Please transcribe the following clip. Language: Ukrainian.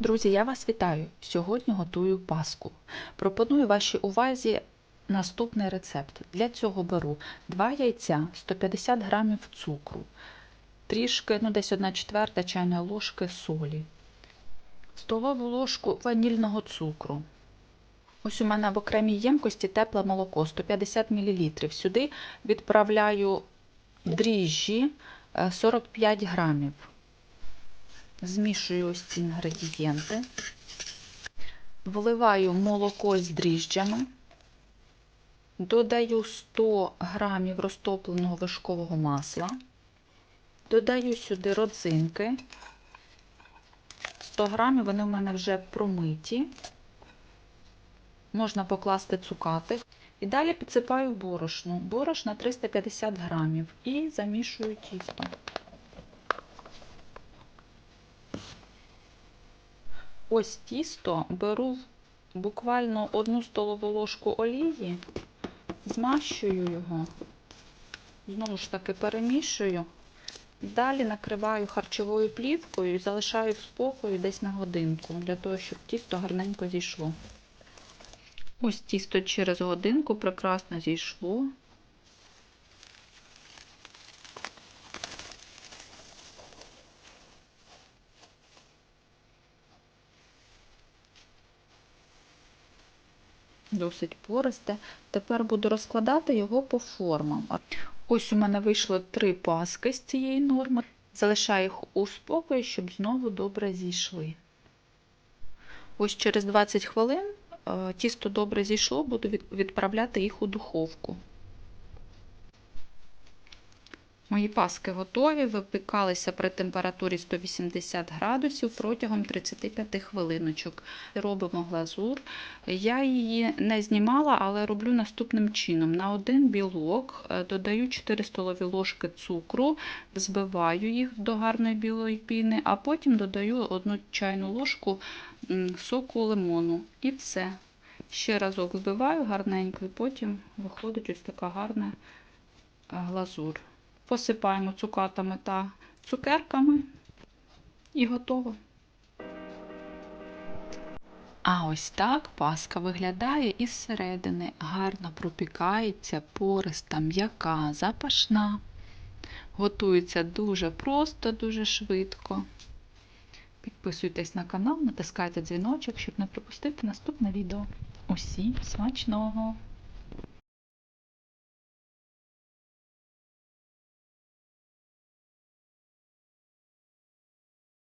Друзі, я вас вітаю! Сьогодні готую паску. Пропоную вашій увазі наступний рецепт. Для цього беру 2 яйця, 150 г цукру, трішки, ну десь 1 четверта чайної ложки солі, столову ложку ванільного цукру. Ось у мене в окремій ємкості тепле молоко 150 мл. Сюди відправляю дріжджі е, 45 грамів. Змішую ось ці інгредієнти, вливаю молоко з дріжджами, додаю 100 грамів розтопленого вишкового масла, додаю сюди родзинки, 100 грамів, вони в мене вже промиті, можна покласти цукати. І далі підсипаю борошно. Борошна 350 грамів і замішую тісто. Ось тісто беру буквально одну столову ложку олії, змащую його, знову ж таки перемішую. Далі накриваю харчовою плівкою і залишаю в спокою десь на годинку, для того, щоб тісто гарненько зійшло. Ось тісто через годинку прекрасно зійшло. Досить пористе. Тепер буду розкладати його по формам. Ось у мене вийшло три паски з цієї норми. Залишаю їх у спокої, щоб знову добре зійшли. Ось через 20 хвилин тісто добре зійшло, буду відправляти їх у духовку. Мої паски готові, випікалися при температурі 180 градусів протягом 35 хвилиночок. Робимо глазур. Я її не знімала, але роблю наступним чином: на один білок додаю 4 столові ложки цукру, збиваю їх до гарної білої піни, а потім додаю 1 чайну ложку соку лимону. І все. Ще разок збиваю гарненько, і потім виходить ось така гарна глазур. Посипаємо цукатами та цукерками і готово. А ось так паска виглядає із середини. Гарно пропікається, пориста, м'яка, запашна. Готується дуже просто, дуже швидко. Підписуйтесь на канал, натискайте дзвіночок, щоб не пропустити наступне відео. Усім смачного!